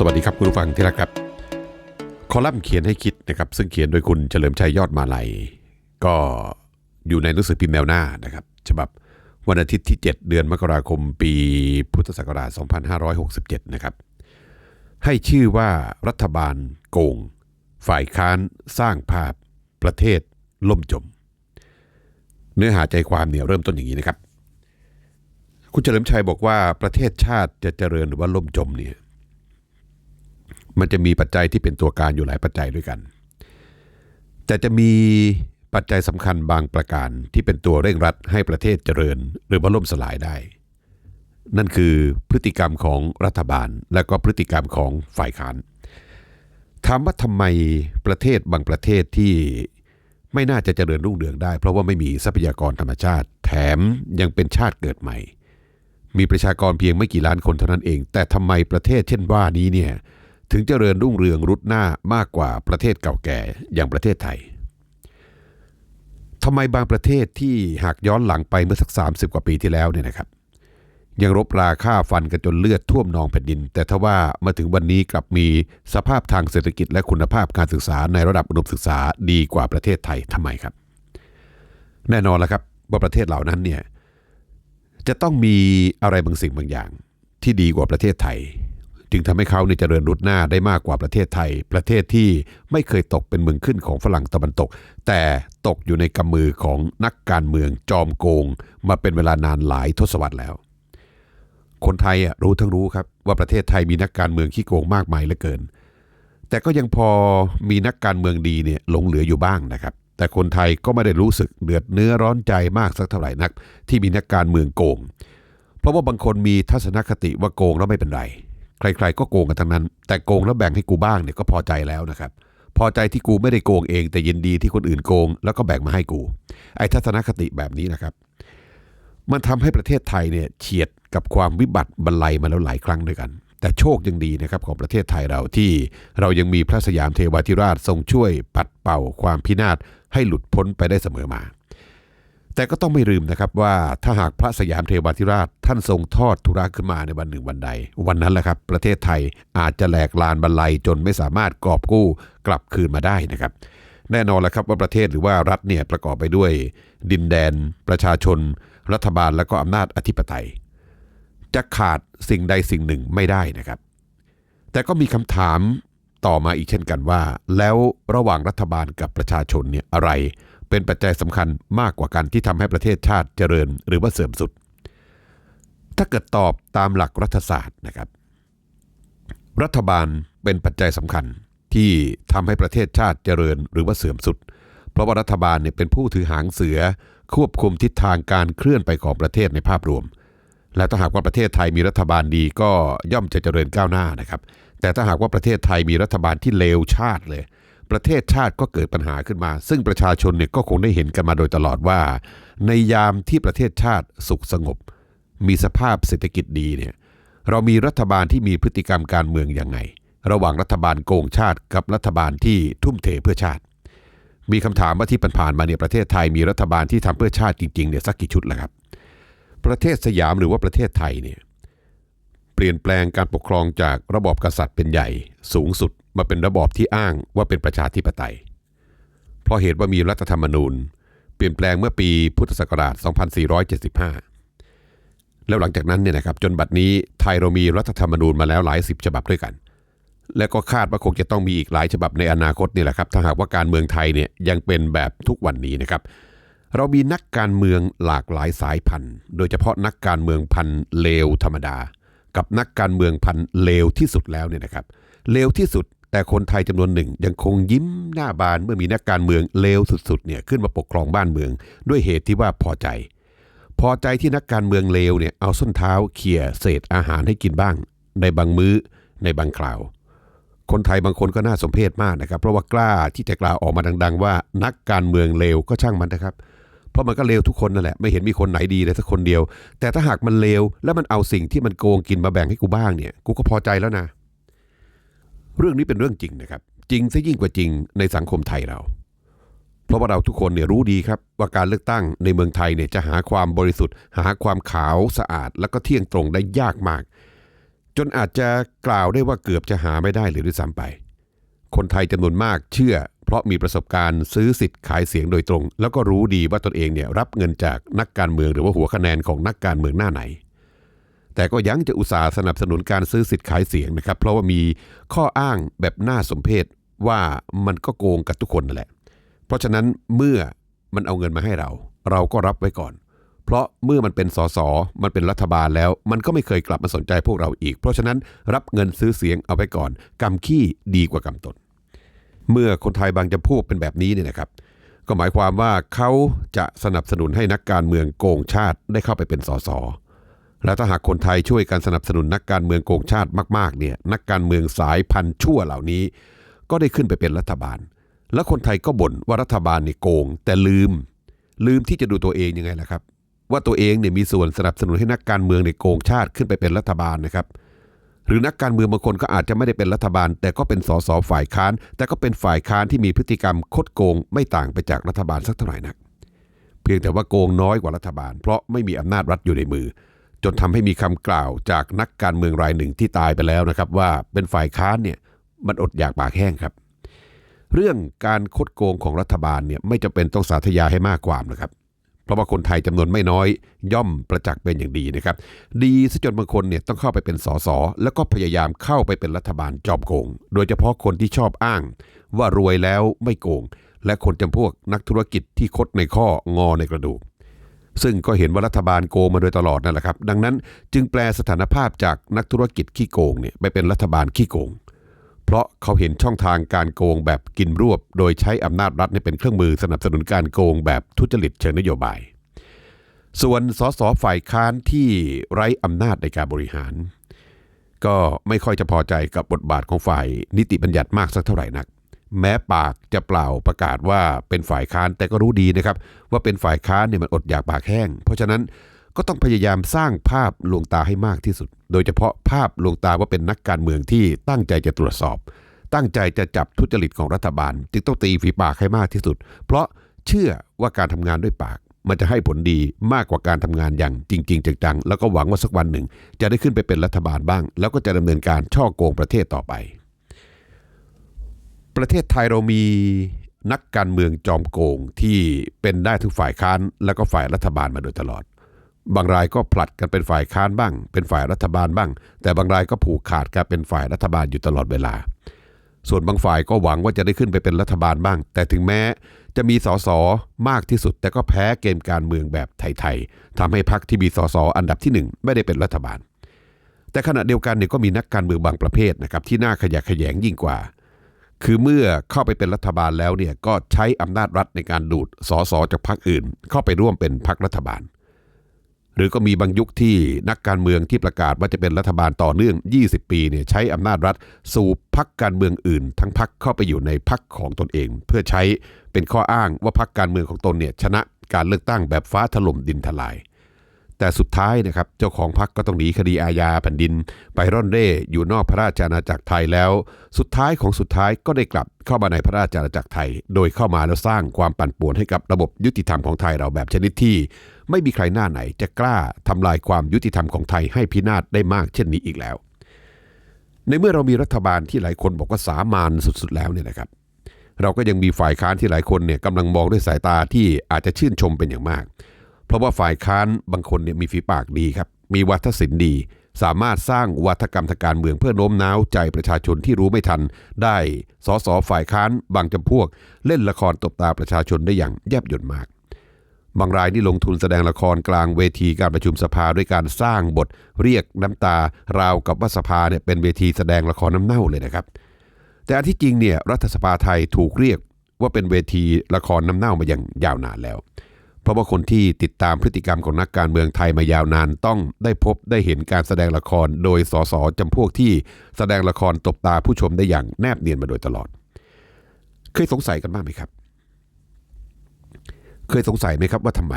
สวัสดีครับคุณผู้ฟังที่รักครับ คอลัมน์เขียนให้คิดนะครับซึ่งเขียนโดยคุณเฉลิมชัยยอดมาลัย ก็อยู่ในหนังสือพิมพ์แนวหน้านะครับฉบับวันอาทิตย์ที่ 7 เดือนมกราคมปีพุทธศักราช 2567 นะครับ ให้ชื่อว่ารัฐบาลโกง ฝ่ายค้านสร้างภาพ ประเทศล่มจม เนื้อหาใจความเนี่ยเริ่มต้นอย่างนี้นะครับ คุณเฉลิมชัยบอกว่าประเทศชาติจะเจริญหรือว่าล่มจมเนี่ย มันจะมีปัจจัยที่เป็นตัวการอยู่หลายปัจจัยด้วยกัน แต่จะมีปัจจัยสำคัญบางประการที่เป็นตัวเร่งรัดให้ประเทศเจริญ หรือว่าล่มสลายได้ นั่นคือพฤติกรรมของรัฐบาล และก็พฤติกรรมของฝ่ายค้านถามว่าทำไมประเทศบางประเทศที่ไม่น่าจะเจริญรุ่งเรืองได้ เพราะว่าไม่มีทรัพยากรธรรมชาติ แถมยังเป็นชาติเกิดใหม่ มีประชากรเพียงไม่กี่ล้านคนเท่านั้นเอง แต่ทำไมประเทศเช่นว่านี้เนี่ย ถึงเจริญรุ่งเรืองรุดหน้ามากกว่าประเทศเก่าแก่อย่างประเทศไทยทำไมบางประเทศที่หากย้อนหลังไปเมื่อสัก 30 กว่าปีที่แล้วเนี่ยนะครับ ยังรบราฆ่าฟันกันจนเลือดท่วมนองแผ่นดิน แต่ทว่ามาถึงวันนี้กลับมีสภาพทางเศรษฐกิจและคุณภาพการศึกษาในระดับอุดมศึกษาดีกว่าประเทศไทยทำไมครับ แน่นอนแล้วครับว่าประเทศเหล่านั้นเนี่ยจะต้องมีอะไรบางสิ่งบางอย่างที่ดีกว่าประเทศไทย จึงทำให้เขาเนี่ยเจริญรุดหน้าได้มากกว่าประเทศไทย ประเทศที่ไม่เคยตกเป็นเมืองขึ้นของฝรั่งตะวันตก แต่ตกอยู่ในกำมือของนักการเมืองจอมโกง มาเป็นเวลานานหลายทศวรรษแล้ว คนไทยอะรู้ทั้งรู้ครับว่าประเทศไทยมีนักการเมืองขี้โกงมากมายเหลือเกิน แต่ก็ยังพอมีนักการเมืองดีเนี่ยหลงเหลืออยู่บ้างนะครับ แต่คนไทยก็ไม่ได้รู้สึกเดือดเนื้อร้อนใจมากสักเท่าไหร่นัก ที่มีนักการเมืองโกง เพราะว่าบางคนมีทัศนคติว่าโกงแล้วไม่เป็นไร ใครๆก็โกงกันทั้งนั้น แต่โกงแล้วแบ่งให้กูบ้างเนี่ยก็พอใจแล้วนะครับ พอใจที่กูไม่ได้โกงเอง แต่ยินดีที่คนอื่นโกง แล้วก็แบ่งมาให้กู ไอ้ทัศนคติแบบนี้นะครับ มันทำให้ประเทศไทยเนี่ยเฉียดกับความวิบัติบรรลัยมาแล้วหลายครั้งด้วยกัน แต่โชคยังดีนะครับของประเทศไทยเราที่เรายังมีพระสยามเทวาธิราชทรงช่วยปัดเป่าความพินาศให้หลุดพ้นไปได้เสมอมา แต่ก็ต้องไม่ลืมนะครับว่าถ้าหากพระสยามเทวาธิราชท่านทรงทอดธุระขึ้นมาในวันหนึ่งวันใด วันนั้นแหละครับประเทศไทยอาจจะแหลกลานบรรลัยจนไม่สามารถกอบกู้กลับคืนมาได้นะครับ แน่นอนแล้วครับว่าประเทศหรือว่ารัฐเนี่ยประกอบไปด้วย ดินแดน ประชาชน รัฐบาลและก็อำนาจอธิปไตย จะขาดสิ่งใดสิ่งหนึ่งไม่ได้นะครับ แต่ก็มีคำถามต่อมาอีกเช่นกันว่า แล้วระหว่างรัฐบาลกับประชาชนเนี่ยอะไร เป็นปัจจัยสำคัญมากกว่ากันที่ทำให้ประเทศชาติเจริญหรือว่าเสื่อมสุด ถ้าเกิดตอบตามหลักรัฐศาสตร์นะครับ รัฐบาลเป็นปัจจัยสำคัญที่ทำให้ประเทศชาติเจริญหรือว่าเสื่อมสุด เพราะว่ารัฐบาลเนี่ยเป็นผู้ถือหางเสือ ควบคุมทิศทางการเคลื่อนไปของประเทศในภาพรวม และถ้าหากว่าประเทศไทยมีรัฐบาลดีก็ย่อมจะเจริญก้าวหน้านะครับ แต่ถ้าหากว่าประเทศไทยมีรัฐบาลที่เลวชาติเลย ประเทศชาติก็เกิดปัญหาขึ้นมา ซึ่งประชาชนเนี่ยก็คงได้เห็นกันมาโดยตลอดว่า ในยามที่ประเทศชาติสุขสงบ มีสภาพเศรษฐกิจดีเนี่ยเรามีรัฐบาลที่มีพฤติกรรมการเมืองยังไง ระหว่างรัฐบาลโกงชาติกับรัฐบาลที่ทุ่มเทเพื่อชาติ มีคำถามว่าที่ผ่านมาเนี่ยประเทศไทยมีรัฐบาลที่ทำเพื่อชาติจริงๆเนี่ยสักกี่ชุดแล้วครับ ประเทศสยามหรือว่าประเทศไทยเนี่ยเปลี่ยนแปลงการปกครองจากระบอบกษัตริย์เป็นใหญ่สูงสุด มาเป็นระบอบที่อ้างว่าเป็นประชาธิปไตย เพราะเหตุว่ามีรัฐธรรมนูญ เปลี่ยนแปลงเมื่อปีพุทธศักราช 2475 แล้วหลังจากนั้นเนี่ยนะครับจนบัดนี้ไทยเรามีรัฐธรรมนูญมาแล้วหลายสิบฉบับด้วยกัน และก็คาดว่าคงจะต้องมีอีกหลายฉบับในอนาคตนี่แหละครับถ้าหากว่าการเมืองไทยเนี่ยยังเป็นแบบทุกวันนี้นะครับเรามีนักการเมืองหลากหลายสายพันธุ์ โดยเฉพาะนักการเมืองพันธุ์เลวธรรมดา กับนักการเมืองพันธุ์เลวที่สุดแล้วเนี่ยนะครับเลวที่สุด แต่คนไทยจำนวนหนึ่งยังคงยิ้มหน้าบานเมื่อมีนักการเมืองเลวสุดๆเนี่ยขึ้นมาปกครองบ้านเมือง ด้วยเหตุที่ว่าพอใจ พอใจที่นักการเมืองเลวเนี่ยเอาส้นเท้าเขี่ยเศษอาหารให้กินบ้าง ในบางมื้อในบางคราว คนไทยบางคนก็น่าสมเพชมากนะครับ เพราะว่ากล้าที่จะกล่าวออกมาดัง ๆ ว่านักการเมืองเลวก็ช่างมันนะครับ เพราะมันก็เลวทุกคนนั่นแหละไม่เห็นมีคนไหนดีเลยสักคนเดียว แต่ถ้าหากมันเลวแล้วมันเอาสิ่งที่มันโกงกินมาแบ่งให้กูบ้างเนี่ยกูก็พอใจแล้วนะเเรื่องนี้เป็นเรื่องจริงนะครับ จริงซะยิ่งกว่าจริงในสังคมไทยเรา เพราะว่าเราทุกคนเนี่ยรู้ดีครับว่าการเลือกตั้งในเมืองไทยเนี่ยจะหาความบริสุทธิ์ หาความขาวสะอาด แล้วก็เที่ยงตรงได้ยากมากจจนอาจจะกล่าวได้ว่าเกือบจะหาไม่ได้เลยด้วยซ้ำไป คนไทยจำนวนมากเชื่อ เพราะมีประสบการณ์ซื้อสิทธิ์ขายเสียงโดยตรง แล้วก็รู้ดีว่าตนเองเนี่ยรับเงินจากนักการเมืองหรือว่าหัวคะแนนของนักการเมืองหน้าไหน แต่ก็ยังจะอุตส่าห์สนับสนุนการซื้อสิทธิ์ขายเสียงนะครับ เพราะว่ามีข้ออ้างแบบน่าสมเพชว่ามันก็โกงกับทุกคนนั่นแหละ เพราะฉะนั้นเมื่อมันเอาเงินมาให้เรา เราก็รับไว้ก่อน เพราะเมื่อมันเป็นสสมันเป็นรัฐบาลแล้ว มันก็ไม่เคยกลับมาสนใจพวกเราอีก เพราะฉะนั้นรับเงินซื้อเสียงเอาไว้ก่อนกำขี้ดีกว่ากำตน เมื่อคนไทยบางจำพวกเป็นแบบนี้เนี่ยนะครับ ก็หมายความว่าเขาจะสนับสนุนให้นักการเมืองโกงชาติได้เข้าไปเป็นสส แล้วถ้าหากคนไทยช่วยกันสนับสนุนนักการเมืองโกงชาติมากๆเนี่ยนักการเมืองสายพันธุ์ชั่วเหล่านี้ ก็ได้ขึ้นไปเป็นรัฐบาล แล้วคนไทยก็บ่นว่ารัฐบาลเนี่ยโกง แต่ลืม ลืมที่จะดูตัวเองยังไงล่ะครับ ว่าตัวเองเนี่ยมีส่วนสนับสนุนให้นักการเมืองในยโกงชาติขึ้นไปเป็นรัฐบาลนะครับ หรือนักการเมืองบางคนก็อาจจะไม่ได้เป็นรัฐบาล แต่ก็เป็นสสฝ่ายค้าน แต่ก็เป็นฝ่ายค้านที่มีพฤติกรรมคดโกง ไม่ต่างไปจากรัฐบาลสักเท่าไหร่นัก เพียงแต่ว่าโกงน้อยกว่ารัฐบาล เพราะไม่มีอำนาจรัฐอยู่ในมือ จนทำให้มีคำกล่าวจากนักการเมืองรายหนึ่งที่ตายไปแล้วนะครับ ว่าเป็นฝ่ายค้านเนี่ยมันอดอยากปากแห้งครับ เรื่องการคดโกงของรัฐบาลเนี่ยไม่จำเป็นต้องสาธยายให้มากความนะครับ เพราะว่าคนไทยจำนวนไม่น้อย ย่อมประจักษ์เป็นอย่างดีนะครับ ดีซะจนบางคนเนี่ยต้องเข้าไปเป็นสสแล้วก็พยายามเข้าไปเป็นรัฐบาลจอมโกง โดยเฉพาะคนที่ชอบอ้าง ว่ารวยแล้วไม่โกง และคนจำพวกนักธุรกิจที่คดในข้องอในกระดูก ซึ่งก็เห็นว่ารัฐบาลโกงมาโดยตลอดนั่นแหละครับ ดังนั้นจึงแปลสถานภาพจากนักธุรกิจขี้โกงเนี่ยไปเป็นรัฐบาลขี้โกง เพราะเขาเห็นช่องทางการโกงแบบกินรวบ โดยใช้อำนาจรัฐเป็นเครื่องมือสนับสนุนการโกงแบบทุจริตเชิงนโยบาย ส่วนสสฝ่ายค้านที่ไร้อำนาจในการบริหาร ก็ไม่ค่อยจะพอใจกับบทบาทของฝ่ายนิติบัญญัติมากสักเท่าไหร่นัก แม้ปากจะเปล่าประกาศว่าเป็นฝ่ายค้านแต่ก็รู้ดีนะครับ ว่าเป็นฝ่ายค้านเนี่ยมันอดอยากปากแห้ง เพราะฉะนั้นก็ต้องพยายามสร้างภาพลวงตาให้มากที่สุด โดยเฉพาะภาพลวงตาว่าเป็นนักการเมืองที่ตั้งใจจะตรวจสอบ ตั้งใจจะจับทุจริตของรัฐบาล จึงต้องตีฝีปากให้มากที่สุด เพราะเชื่อว่าการทำงานด้วยปาก มันจะให้ผลดีมากกว่าการทำงานอย่างจริง ๆ จังๆ แล้วก็หวังว่าสักวันหนึ่ง จะได้ขึ้นไปเป็นรัฐบาลบ้าง แล้วก็จะดำเนินการช่อโกงประเทศต่อไป ประเทศไทยเรามีนักการเมืองจอมโกงที่เป็นได้ทั้งฝ่ายค้านแล้วก็ฝ่ายรัฐบาลมาโดยตลอด บางรายก็ผลัดกันเป็นฝ่ายค้านบ้าง เป็นฝ่ายรัฐบาลบ้าง แต่บางรายก็ผูกขาดกันเป็นฝ่ายรัฐบาลอยู่ตลอดเวลา ส่วนบางฝ่ายก็หวังว่าจะได้ขึ้นไปเป็นรัฐบาลบ้าง แต่ถึงแม้จะมีสสมากที่สุด แต่ก็แพ้เกมการเมืองแบบไทยๆทำให้พรรคที่มีสสอันดับที่หนึ่งไม่ได้เป็นรัฐบาล แต่ขณะเดียวกันเนี่ยก็มีนักการเมืองบางประเภทนะครับที่น่าขยะแขยงยิ่งกว่า คือเมื่อเข้าไปเป็นรัฐบาลแล้วเนี่ยก็ใช้อำนาจรัฐในการดูดสสจากพรรคอื่น เข้าไปร่วมเป็นพรรครัฐบาล หรือก็มีบางยุคที่นักการเมืองที่ประกาศว่าจะเป็นรัฐบาลต่อเนื่อง 20 ปีเนี่ยใช้อำนาจรัฐสูบพรรคการเมืองอื่น ทั้งพรรคเข้าไปอยู่ในพรรคของตนเอง เพื่อใช้เป็นข้ออ้างว่าพรรคการเมืองของตนเนี่ยชนะการเลือกตั้งแบบฟ้าถล่มดินทลาย แต่สุดท้ายนะครับเจ้าของพรรคก็ต้องหนีคดีอาญาแผ่นดิน ไปร่อนเร่อยู่นอกพระราชอาณาจักรไทยแล้ว สุดท้ายของสุดท้ายก็ได้กลับเข้ามาในพระราชอาณาจักรไทย โดยเข้ามาแล้วสร้างความปั่นป่วนให้กับระบบยุติธรรมของไทยเราแบบชนิดที่ ไม่มีใครหน้าไหนจะกล้าทำลายความยุติธรรมของไทยให้พินาศได้มากเช่นนี้อีกแล้ว ในเมื่อเรามีรัฐบาลที่หลายคนบอกว่าสามานสุดๆ แล้วเนี่ยนะครับเราก็ยังมีฝ่ายค้านที่หลายคนเนี่ยกำลังมองด้วยสายตาที่อาจจะชื่นชมเป็นอย่างมาก เพราะว่าฝ่ายค้านบางคนเนี่ยมีฝีปากดีครับ มีวัฒนศิลป์ดี สามารถสร้างวัฒกรรมทางการเมืองเพื่อโน้มน้าวใจประชาชนที่รู้ไม่ทัน ได้สสฝ่ายค้านบางจำพวก เล่นละครตบตาประชาชนได้อย่างแยบยลมาก บางรายที่ลงทุนแสดงละครกลางเวทีการประชุมสภาด้วยการสร้างบท เรียกน้ำตาราวกับว่าสภาเนี่ยเป็นเวทีแสดงละครน้ำเน่าเลยนะครับ แต่อันที่จริงเนี่ยรัฐสภาไทยถูกเรียกว่าเป็นเวทีละครน้ำเน่ามาอย่างยาวนานแล้ว ราะว่าคนที่ติดตามพฤติกรรมของนักการเมืองไทยมายาวนานต้องได้พบได้เห็นการแสดงละครโดยสสจำพวกที่แสดงละครตบตาผู้ชมได้อย่างแนบเนียนมาโดยตลอด เคยสงสัยกันบ้างไหมครับ เคยสงสัยไหมครับว่าทำไม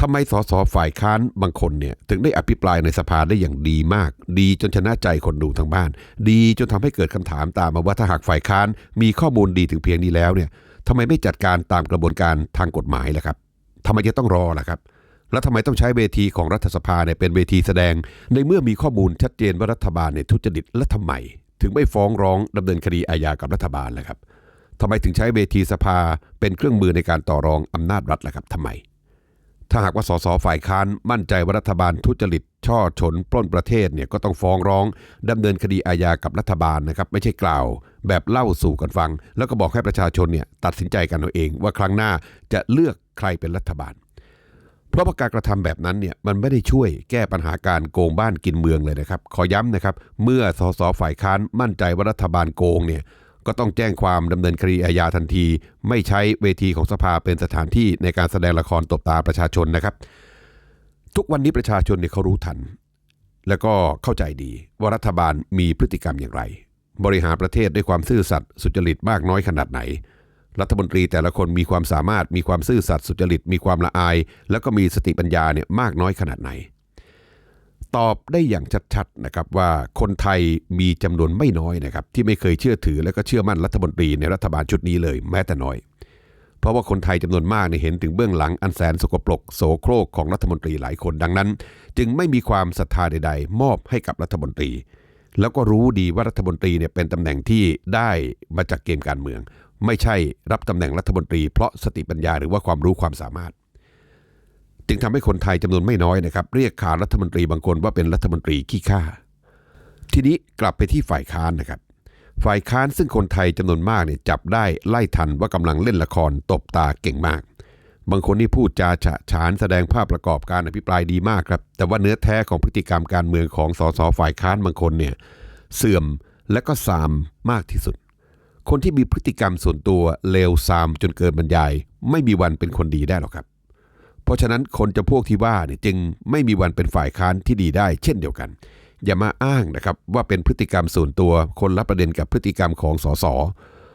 ทำไมสสฝ่ายค้านบางคนเนี่ยถึงได้อภิปรายในสภาได้อย่างดีมาก ดีจนชนะใจคนดูทางบ้าน ดีจนทำให้เกิดคำถามตามมาว่าถ้าหากฝ่ายค้านมีข้อมูลดีถึงเพียงนี้แล้วเนี่ย ทำไมไม่จัดการตามกระบวนการทางกฎหมายล่ะครับทำไมจะต้องรอล่ะครับ แล้วทำไมต้องใช้เวทีของรัฐสภาเนี่ยเป็นเวทีแสดง ในเมื่อมีข้อมูลชัดเจนว่ารัฐบาลเนี่ยทุจริตและทำไม ถึงไม่ฟ้องร้องดำเนินคดีอาญากับรัฐบาลล่ะครับทำไมถึงใช้เวทีสภาเป็นเครื่องมือในการต่อรองอำนาจรัฐล่ะครับทำไม ถ้าหากว่าสสฝ่ายค้านมั่นใจว่ารัฐบาลทุจริต ช่อฉนปล้นประเทศเนี่ยก็ต้องฟ้องร้องดำเนินคดีอาญากับรัฐบาลนะครับ ไม่ใช่กล่าว แบบเล่าสู่กันฟัง แล้วก็บอกให้ประชาชนเนี่ยตัดสินใจกันเอาเอง ว่าครั้งหน้าจะเลือกใครเป็นรัฐบาล เพราะว่าการกระทำแบบนั้นเนี่ยมันไม่ได้ช่วยแก้ปัญหาการโกงบ้านกินเมืองเลยนะครับ ขอย้ำนะครับ เมื่อสสฝ่ายค้านมั่นใจว่ารัฐบาลโกงเนี่ยก็ต้องแจ้งความดำเนินคดีอาญาทันที ไม่ใช้เวทีของสภาเป็นสถานที่ในการแสดงละครตบตาประชาชนนะครับ ทุกวันนี้ประชาชนเนี่ยเขารู้ทัน แล้วก็เข้าใจดีว่ารัฐบาลมีพฤติกรรมอย่างไร บริหารประเทศด้วยความซื่อสัตย์สุจริตมากน้อยขนาดไหน รัฐมนตรีแต่ละคนมีความสามารถมีความซื่อสัตย์สุจริตมีความละอาย แล้วก็มีสติปัญญาเนี่ยมากน้อยขนาดไหน ตอบได้อย่างชัดๆนะครับว่าคนไทยมีจำนวนไม่น้อยนะครับที่ไม่เคยเชื่อถือและก็เชื่อมั่นรัฐมนตรีในรัฐบาลชุดนี้เลยแม้แต่น้อย เพราะว่าคนไทยจำนวนมากเนี่ยเห็นถึงเบื้องหลังอันแสนสกปรกโสโครกของรัฐมนตรีหลายคนดังนั้น จึงไม่มีความศรัทธาใด ๆ มอบให้กับรัฐมนตรี แล้วก็รู้ดีว่ารัฐมนตรีเนี่ยเป็นตำแหน่งที่ได้มาจากเกมการเมือง ไม่ใช่รับตำแหน่งรัฐมนตรี เพราะสติปัญญาหรือว่าความรู้ความสามารถ จึงทำให้คนไทยจำนวนไม่น้อยนะครับ เรียกขารัฐมนตรีบางคนว่าเป็นรัฐมนตรีขี้ข้าทีนี้กลับไปที่ฝ่ายค้านนะครับ ฝ่ายค้านซึ่งคนไทยจำนวนมากเนี่ยจับได้ไล่ทันว่ากำลังเล่นละครตบตาเก่งมาก บางคนนี่พูดจาฉะฉานแสดงภาพประกอบการอภิปรายดีมากครับ แต่ว่าเนื้อแท้ของพฤติกรรมการเมืองของสสฝ่ายค้านบางคนเนี่ยเสื่อมและก็ซามมากที่สุด คนที่มีพฤติกรรมส่วนตัวเลวซามจนเกินบรรยาย ไม่มีวันเป็นคนดีได้หรอกครับ เพราะฉะนั้นคนจะพวกที่ว่าเนี่ยจึงไม่มีวันเป็นฝ่ายค้านที่ดีได้ เช่นเดียวกัน อย่ามาอ้างนะครับว่าเป็นพฤติกรรมส่วนตัวคนละประเด็นกับพฤติกรรมของสส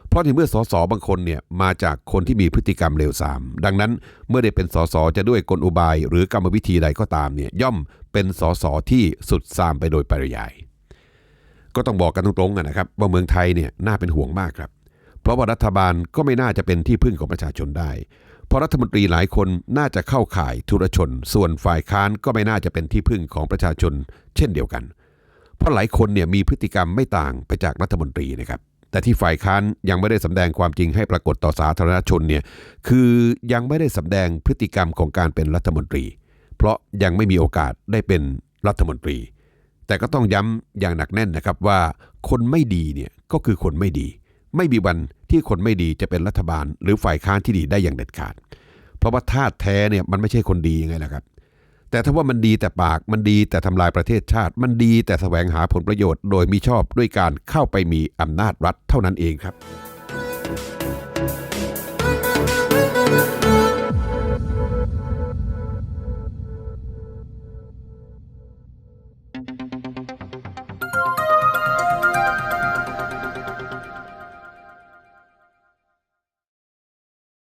เพราะในเมื่อสสบางคนเนี่ยมาจากคนที่มีพฤติกรรมเลวทราม ดังนั้นเมื่อได้เป็นสสจะด้วยกลอุบาย หรือกรรมวิธีใดก็ตามเนี่ยย่อมเป็นสสที่สุดซามไปโดยปริยาย ก็ต้องบอกกันตรงๆนะครับว่าเมืองไทยเนี่ยน่าเป็นห่วงมากครับ เพราะว่ารัฐบาลก็ไม่น่าจะเป็นที่พึ่งของประชาชนได้ เพราะรัฐมนตรีหลายคนน่าจะเข้าข่ายทุรชน ส่วนฝ่ายค้านก็ไม่น่าจะเป็นที่พึ่งของประชาชน เช่นเดียวกัน เพราะหลายคนเนี่ยมีพฤติกรรมไม่ต่างไปจากรัฐมนตรีนะครับ แต่ที่ฝ่ายค้านยังไม่ได้สำแดงความจริงให้ปรากฏต่อสาธารณชนเนี่ยคือยังไม่ได้สำแดงพฤติกรรมของการเป็นรัฐมนตรี เพราะยังไม่มีโอกาสได้เป็นรัฐมนตรี แต่ก็ต้องย้ำอย่างหนักแน่นนะครับว่าคนไม่ดีเนี่ยก็คือคนไม่ดี ไม่มีวันที่คนไม่ดีจะเป็นรัฐบาล หรือฝ่ายค้านที่ดีได้อย่างเด็ดขาด เพราะว่าธาตุแท้เนี่ยมันไม่ใช่คนดียังไงล่ะครับ แต่ถ้าว่ามันดีแต่ปากมันดีแต่ทำลายประเทศชาติ มันดีแต่แสวงหาผลประโยชน์โดยมิชอบด้วยการเข้าไปมีอำนาจรัฐเท่านั้นเองครับ